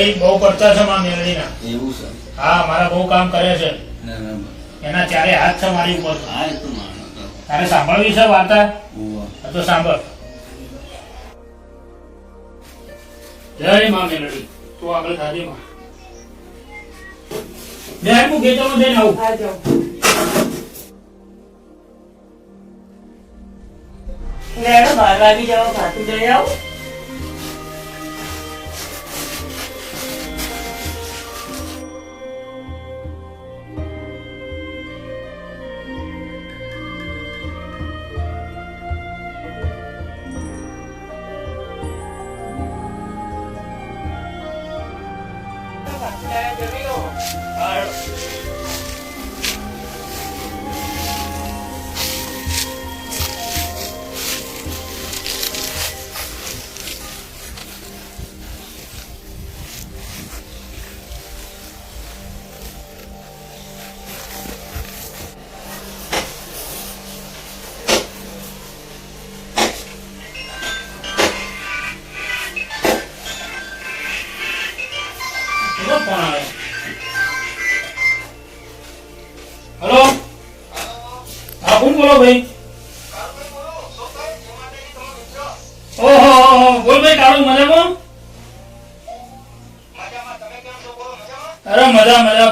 ભાઈ બહુ કરતા છે માં મેલડીના. એવું છે. હા મારા બહુ કામ કરે છે. ના ના એના ચારે હાથ છે મારી ઉપર. હા એ તો માનો તારે સાંભળવી છે વાર્તા. તો સાંભળ. જય માં મેળવી તું આગળ થાજે માં. હું ખેતરમાં જઈને આવું. જાઓ. ખાતું જઈ આવો.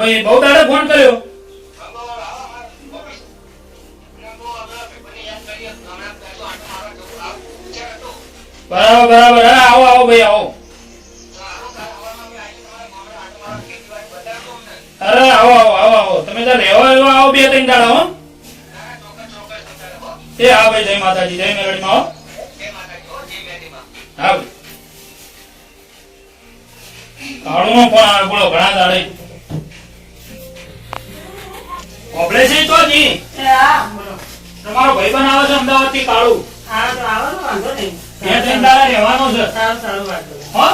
ભાઈ બહુ દાડે ફોન કર્યો. બરાબર બરાબર. આવો આવો ભાઈ, આવો. અરે, આવો આવો આવો આવો. તમે તો રહેવા એવા આવો બે, ત્રણ દાડા, હો. એ હા ભાઈ, જય માતાજી, જય મેલડીમાં આવો હા કાળુનો ફોન આવે, બોલો, ઘણા દાડે. ઓબળે છે તો જી તમારો પણ આવે છે અમદાવાદથી કાળુ બે ત્રણ દાડા રહેવાનો છે. હો?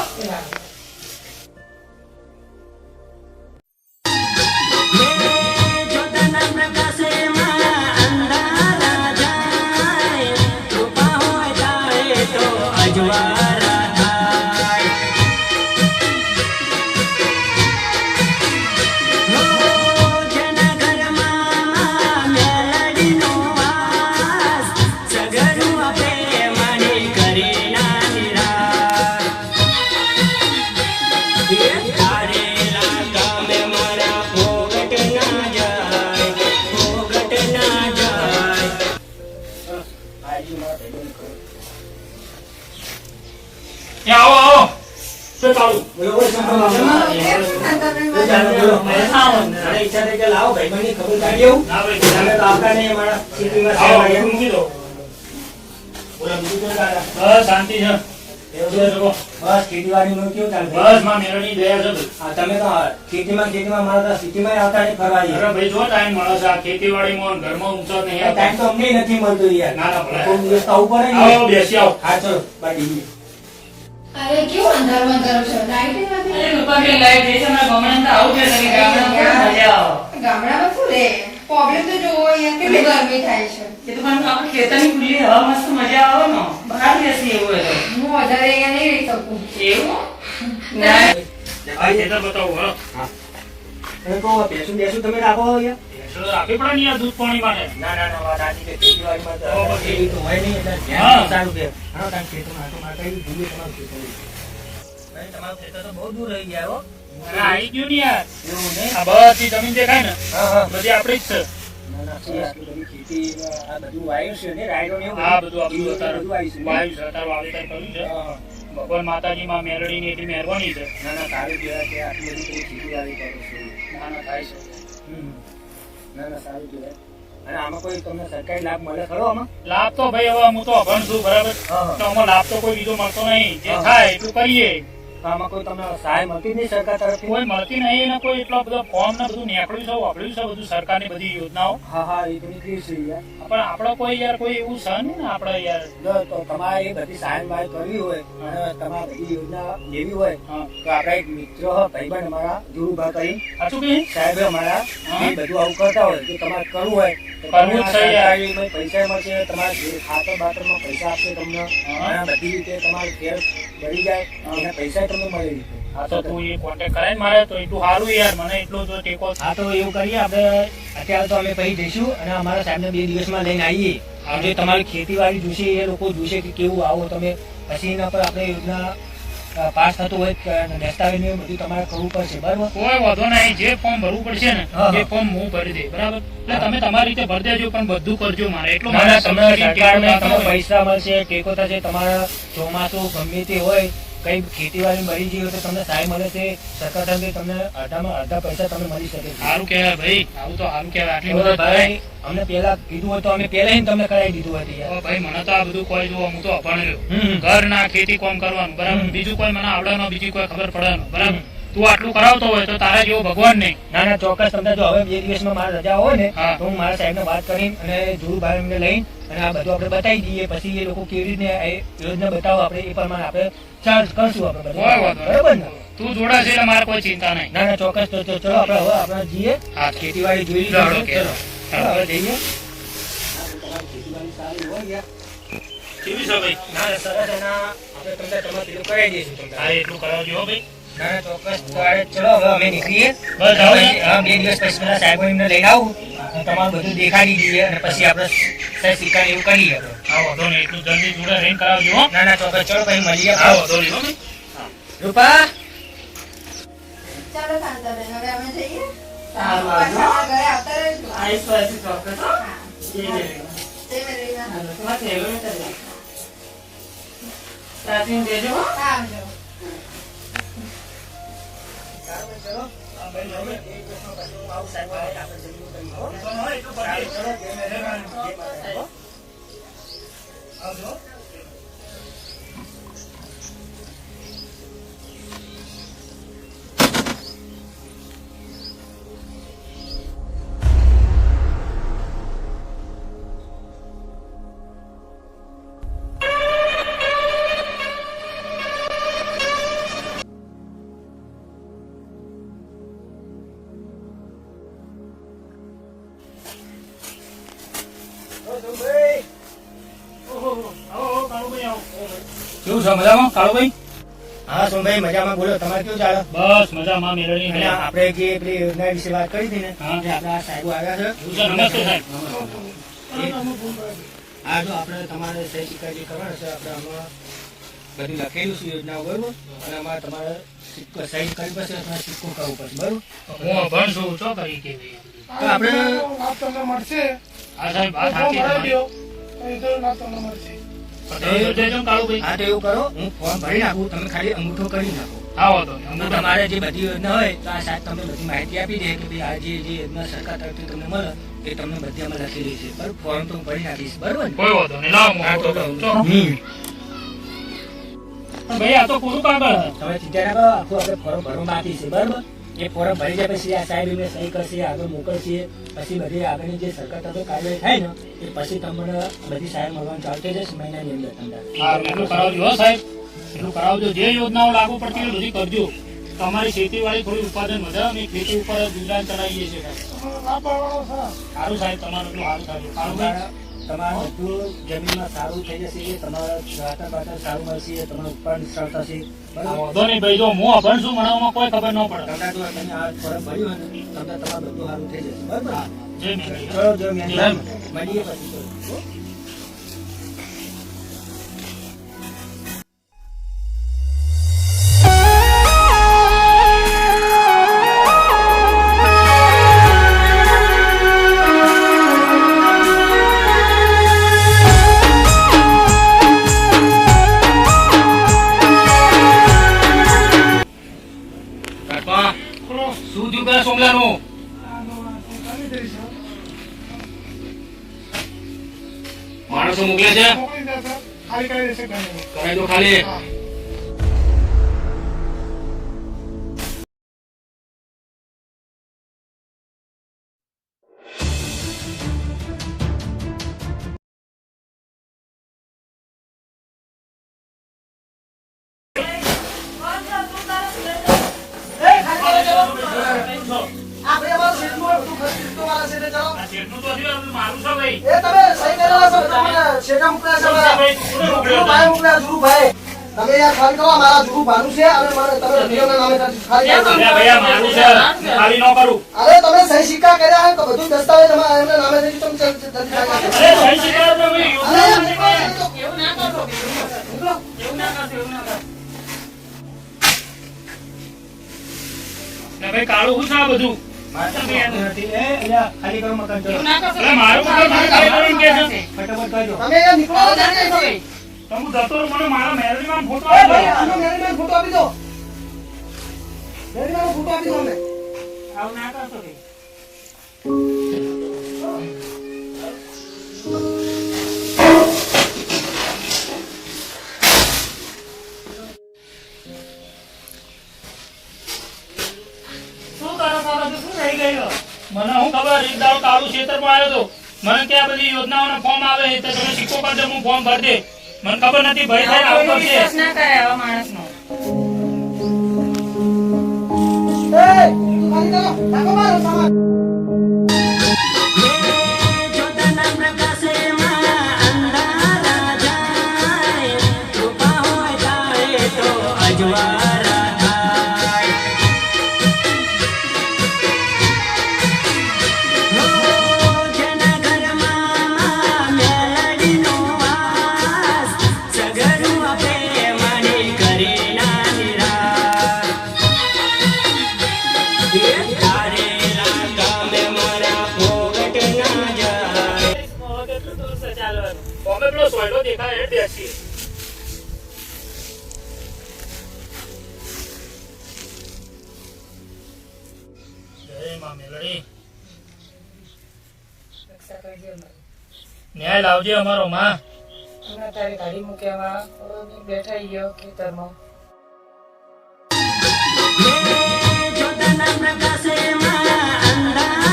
માં તમે ખેતીમાં ખેતીમાં મારા સિટીમાં આવતા નહીં ફરવા ભાઈ જો ટાઈમ મળે છે આ ખેતીવાડીમાં ને ઘરમાં ઊંચો નહીં ટાઈમ તો અમને નથી મળતો યાર ના, ના, બેસી આવો. હા ચલો અરે કેવું અંધારું અંધારું છે? લાઈટ નથી અરે પપ્પા કે લાઈટ છે અમારા ગામડામાં તો આવું છે કે ગામડામાં મજા આવે. ગામડામાં શું રે? પ્રોબ્લેમ તો જોવો અહીંયા કેટલી ગરમી થાય છે. એ તો પણ આપણે ખેતરની ખુલ્લી હવા મસ્ત મજા આવે ને. બહાર બેસી એવું હોય તો. હું વધારે અહીંયા નહીં રહી શકું. એવું? ના. આ ખેતર બતાવો હલો કહો બેસું બેસું તમે રાખો યાર દૂધ પાણી માટે ના ના ના ખેતીવાડીમાં તો હોય નહીં એટલે ધ્યાન સારું કે. હા મારતા આવી તમારું ખેતર તમારું ખેતર તો બહુ દૂર રહી ગયા હો. આવી ગયું ને યાર. એવું નહીં? આ બધી જમીન દેખાય ને બધી આપણી જ છે. ભગવાન માતાજી માં મેરડી ની એટલી મહેરબાની છે. ના ના સારું કહેવાય કે આટલી બધી ખેતી આવી કરું છો. ના ના થાય છે. ના ના સારું કહેવાય. અને આમાં કોઈ તમને સરકારી લાભ મળે ખરો આમાં? લાભ તો ભાઈ હવે હું તો અભણ છું બરાબર. તો આમાં લાભ તો કોઈ બીજો મળતો નહીં. જે થાય એટલું કરીએ. આમાં કોઈ તમે સહાય મળતી નહીં સરકાર તરફથી? કોઈ મળતી નહીં ને કોઈ એટલો બધો ફોર્મ ને બધું નીકળ્યું છે વાપર્યું છે બધું સરકારની બધી યોજનાઓ? હા હા એ બધી છે યાર. પણ આપણો કોઈ યાર કોઈ એવું છે નહીં ને આપણે યાર? જો તો તમારે એ બધી સહાય બહાય કરવી હોય અને તમારે બધી યોજના લેવી હોય તો આપણા એક મિત્ર ભાઈબંધ અમારા ધ્રુવભા કરી હતું કે સાહેબ અમારા એ બધું આવું કરતા હોય તો તમારે કરવું હોય કરવું છે યાર. પૈસા મળશે તમારે ખાતર બાતરમાં પૈસા આપશે તમને. બધી રીતે તમારે ઘેર ભરી જાય અને પૈસા તમને મળી રીતે હા તો તું એ કોન્ટેક્ટ કરાય મારે તો એટલું સારું યાર મને એટલો જો ટેકો હા તો એવું કરીએ આપણે અત્યારે તો અમે પછી જઈશું અને અમારા સાહેબને બે દિવસમાં લઈને આવીએ. આજે તમારી ખેતીવાડી જોશે એ લોકો જોશે કે કેવું આવો તમે પછી એના પર આપણે યોજના પાસ થતું હોય દસ્તાવેજ બધું તમારે કરવું પડશે બરાબર કોઈ વાંધો નહીં જે ફોર્મ ભરવું પડશે ને. એ ફોર્મ હું ભરી દે બરાબર એટલે તમે તમારી રીતે ભરી દેજો પણ બધું કરજો મારે એટલું મારે તમને સરકારને. પૈસા મળશે ટેકો થશે તમારા ચોમાસું ગમે તે હોય કઈ ખેતીવાડી મરી ગઈ તો તમને સહાય મળે છે સરકાર તરફથી તમને અડધામાં અડધા પૈસા તમને મળી શકે સારું કહેવાય ભાઈ આવું તો સારું કહેવાય આટલી બધા ભાઈ અમને પેલા કીધું હોય તો અમે પેલા તમને કરાવી દીધું હતું ભાઈ મને તો આ બધું કોઈ જોવા હું તો અભણ ઘર ના ખેતી કોમ કરવાનું બરાબર? બીજું કોઈ મને આવડવાનું બીજી કોઈ ખબર પડે બરાબર? તું આટલું કરાવતો હોય તો તારા જેવો ભગવાન નહીં ના ના ચોક્કસ તમને જો હવે બે દિવસમાં મારા રજા હોય ને તો હું મારા સાહેબને વાત કરીને અને ધ્રુવભાઈ એમને લઈને અને આ બધું આપણે બતાવી દઈએ. પછી એ લોકો કેવી રીતે યોજના બતાવો આપણે એ પ્રમાણે આપણે ચાર્જ કરશું આપણે બરાબર ને? તું જોડાશે એટલે મારે કોઈ ચિંતા નહીં. ના ના ચોક્કસ તો ચલો આપણે હવે આપણે જઈએ. હા ખેતીવાડી જોઈ ચાલો, કે. હવે જઈએ. કેવી છે ભાઈ? ના ના સરસ એના આપણે તમને તમારે પેલું કરાવી દઈશું તમને. હા એટલું કરાવજો ભાઈ. ના ચોક્કસ. ચલો હવે અમે નીકળીએ. બસ હા, બે દિવસ પછી પેલા સાહેબો એમને લઈને આવું. તમારું બધું દેખાડી દઈએ અને પછી આપણે એવું કરીએ આપણે હા નહીં. એટલું જલ્દી જોડે રહીને કરાવજો ના ના ચોક્કસ. ચલો પછી મળીએ નહીં રૂપા? ચાલો શાંતાબેન હવે અમે જઈએ. સારું, પાછા આવજો. અમારા ઘરે આવતા રહેજો. આવીશ પાછી ચોક્કસ હો. હા. જય જય. જય આવજો કેવું છે મજામાં? કાળુભાઈ? હા સોમભાઈ મજામાં. બોલો તમારે કેવું ચાલે? બસ મજામાં મેળવી અને આપણે જે પેલી યોજના વિશે વાત કરી હતી ને હા. આપણા સાહેબો આવ્યા છે. નમસ્તે સાહેબ આ જો આપણે તમારે સહી સિક્કા કરવાના છે આપણે આમાં બધી લખેલું છે યોજના બરોબર અને આમાં તમારે સિક્કો સહી કરવી પડશે અથવા સિક્કો કરવો પડશે બરોબર? હું ભણશું છું કરી કેવી? તો આપણે મળશે. તમારી. જે બધી યોજના હોય તો આ સાહેબ તમને બધી માહિતી આપી દે કે ભાઈ આ જે યોજના સરકાર તરફથી તમને મળે એ તમને બધી અમે લખેલી છે. બરોબર? ફોર્મ તો હું ભરી નાખીશ બરોબર ને? કોઈ વાંધો નહીં લાવો હું હા, તો ફોટો તો. કરું. હમ. પણ ભાઈ આ તો પૂરું કાગળ તમે ચિંતા ના કરો આખું આપણે ફોર્મ ભરવા બાકી છે બરોબર? એ ફોરમ ભરી જાય પછી આ સાહેબ એમને સહી કરશે આગળ મોકલશે પછી બધી આગળની જે સરકાર તરફથી કાર્યવાહી થાય ને એ પછી તમને બધી સાહેબ મળવાનું ચાલુ થઈ જશે મહિનાની અંદર તમને. એટલું કરાવજો સાહેબ. એટલું કરાવજો. જે યોજનાઓ લાગુ પડતી હોય બધી કરજો. તમારી ખેતીવાડી થોડી ઉત્પાદન વધારે અમે ખેતી ઉપર ગુજરાન ચલાવીએ છીએ. સાહેબ. સારું સાહેબ તમારું એટલું સારું સારું સારું. તમારા બધું જમીનમાં સારું થઈ જશે તમારા વાતર બાતર સારું મળશે તમારું ઉત્પાદન સારું થશે? વાંધો નહીં ભાઈ. જો હું અભણ છું મને કોઈ ખબર ન પડે. જો તમે આ ફરક ભર્યું તમને તમારું બધું સારું થઈ જશે. બરાબર? જય મેં મળીએ પછી. માણસો મોકલે છે? ખાલી કરી દેશે ઘરે દો ખાલી. છે, અને મારે તમે રવિવારના નામે ખાલી કરો. અલ્યા ભાઈ આ મારું છે. ખાલી ન કરું. અરે તમે સહી સિક્કા કર્યા તો બધું દસ્તાવેજ એમના નામે થઈ તમે. અરે સહી તો ભાઈ. એવું ના એવું ના એવું ના કાળું બધું? મારું ફટાફટ કરજો તમે નીકળો હું જતો રહું મને મારા મેરેજમાં ફોટો આપી દો. આનો મેનેજમેન્ટ ફોટો આપી દો. મેનેજમેન્ટ ફોટો આપી દો અમને આવ ના કરશો કે? મને હું ખબર? એક દાડો કાળું ક્ષેત્રમાં આવ્યો હતો મને ક્યાં બધી યોજનાઓના ફોર્મ આવે? તો તમે સિક્કો કરજો હું ફોર્મ ભરી દે. મને ખબર નથી ભય થાય આવું કોઈનો વિશ્વાસ ના કરાય આવા માણસનો. એ અંદર કરો મારો સામાન લાવજે અમારો માં હમણાં તારી ગાડી મૂક્યામાં બેઠા ગયો ખેતરમાં પ્રકાશે માં તને?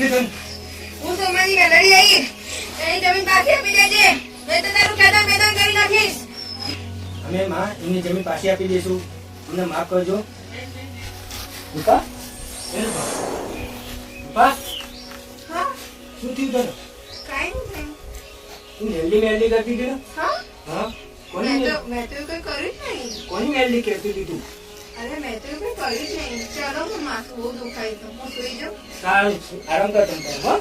હું તો મારી મેલડી આવી એની જમીન પાછી આપી દેજે. નહીં તો તારું ખેતર મેદાન કરી નાખીશ. અમે માં એમની જમીન પાછી આપી દઈશું. અમને માફ કરજો. રૂપા? એ રૂપા. હા? શું થયું તને? કાંઈ નહીં તું જલ્દી મેલ્દી કરતી હતી ને? હા? હા? કોની મેં તો મેં તો એવું કર્યું જ નહીં. કોની મેલ્દી કરતી હતી તું? અરે મેં તો એવું કર્યું જ ચાલો હું માથું બહુ દુખાય તો હું સુઈ જાઉં. સારું આરામ કર તમ હો.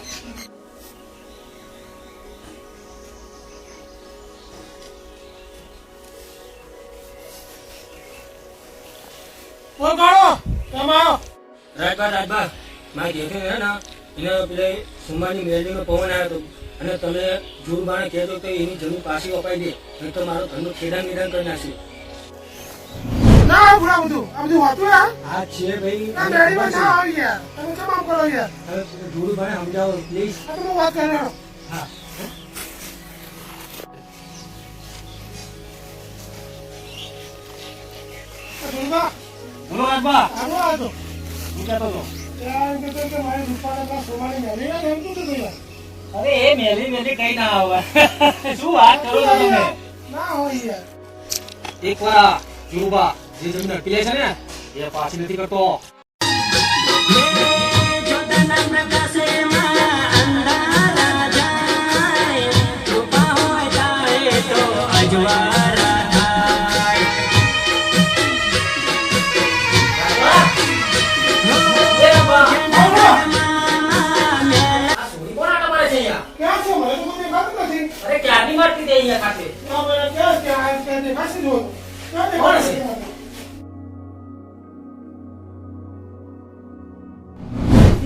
કોણ કાઢો એમ રાજબા રાજબા મારે ઘેર હે ને એને પેલે સુમાની મેલડીનો પવન આવ્યો હતો. અને તમે જૂર બાણે કહેતો તો એની જમીન પાછી અપાઈ દે નહીં તો મારો ધંધો ખેડા નિદાન કરી નાખશે. આવું આ બધું. આ બધું હોતું યાર. આ છે ભાઈ. આ ડેડીમાં ના આવી ગયા. તમે કેમ આમ કરો યાર? જૂર સમજાવો પ્લીઝ આ હું વાત કરી હા. આ બોલો રાજબા આનો આ તો. કહેતો હતો. ત્યાં એમ કહેતો મારી રૂપાને સોમાની મેલી ને એમ તું અરે એ મેલી મેલી કઈ ના આવે. શું વાત કરો તમે? ના હોય યાર. એક વાર જુરુબા જે જમીન અટકી છે ને એ પાછી નથી કરતો. છો અરે ક્યારની વાત કીધી અહીંયા ખાતે? ના ભાઈ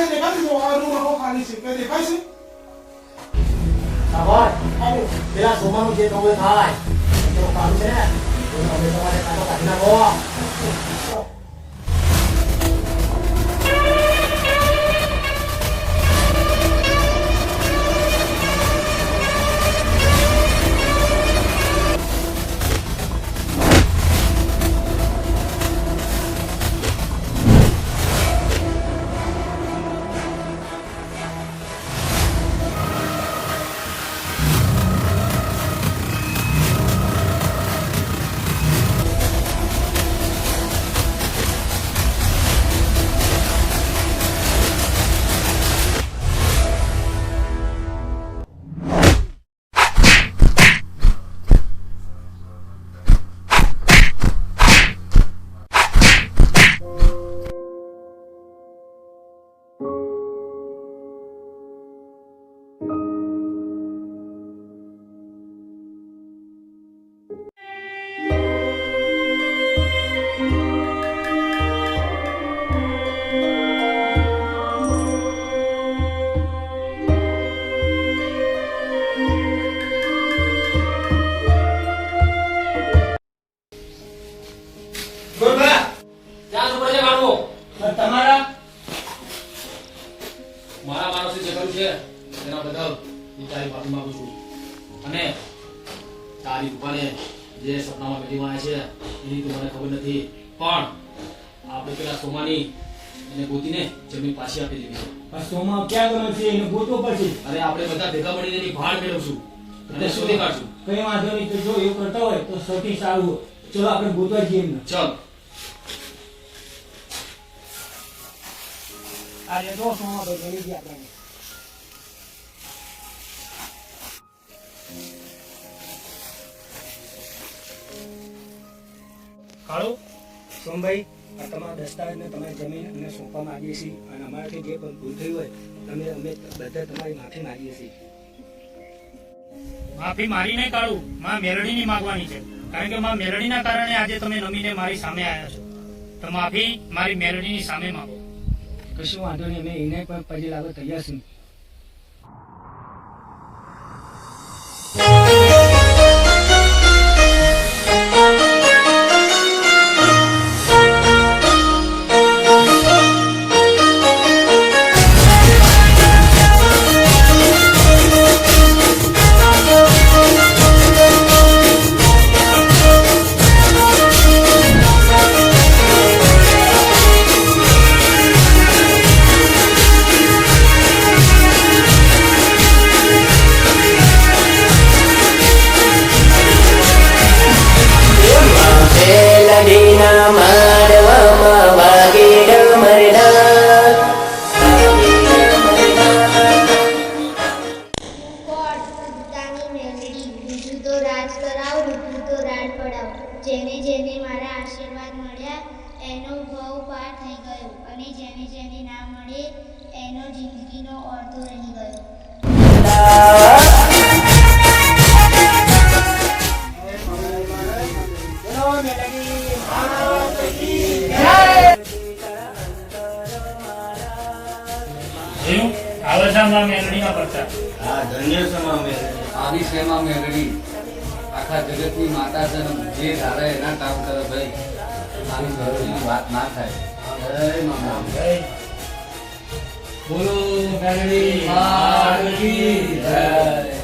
ક્યાં દેખાય છે? જો આ રૂમ આખો ખાલી છે. ક્યાં દેખાય છે? સાંભળ પેલા સોમાનું જે એ થાય તો કામ છે તો તમે તમારે કાઢી નાખો હું તારી માફી માંગુ છું. અને તારી દુકાને જે સપનામાં પેઢીમાં આવે છે એની તો મને ખબર નથી. પણ આપણે પેલા સોમાની એને ગોતીને જમીન પાછી આપી દેવી છે. આ ક્યાં ગયો છે? એને ગોતો પછી અરે આપણે બધા ભેગા મળીને એની ભાળ મેળવશું. અને શોધી કાઢશું. કઈ વાંધો નહીં. તો જો એવું કરતા હોય તો સૌથી સારું ચલો આપણે ગોતવા જઈએ એમને. ચાલ. આ જો સોમા ભાઈ મળી ગયા કાળુ સોમભાઈ આ તમારા દસ્તાવેજને તમારી જમીન અમને સોંપવા આવીએ છીએ અને અમારાથી જે પણ ભૂલ થઈ હોય તમે અમે બધા તમારી માફી માંગીએ છીએ. માફી મારી નહીં કાઢું. માં મેલડીની માગવાની છે. કારણ કે માં મેલડીના કારણે આજે તમે નમીને મારી સામે આવ્યા છો. તો માફી મારી મેલડીની સામે માંગો. કશું વાંધો નહીં અમે એને પણ પગે લાગવા તૈયાર છીએ. આની સેમાં મેળવી આખા જગતની માતા જે ધારે એના કામ કરે ભાઈ. આની ઘરોની વાત ના થાય. જય જય.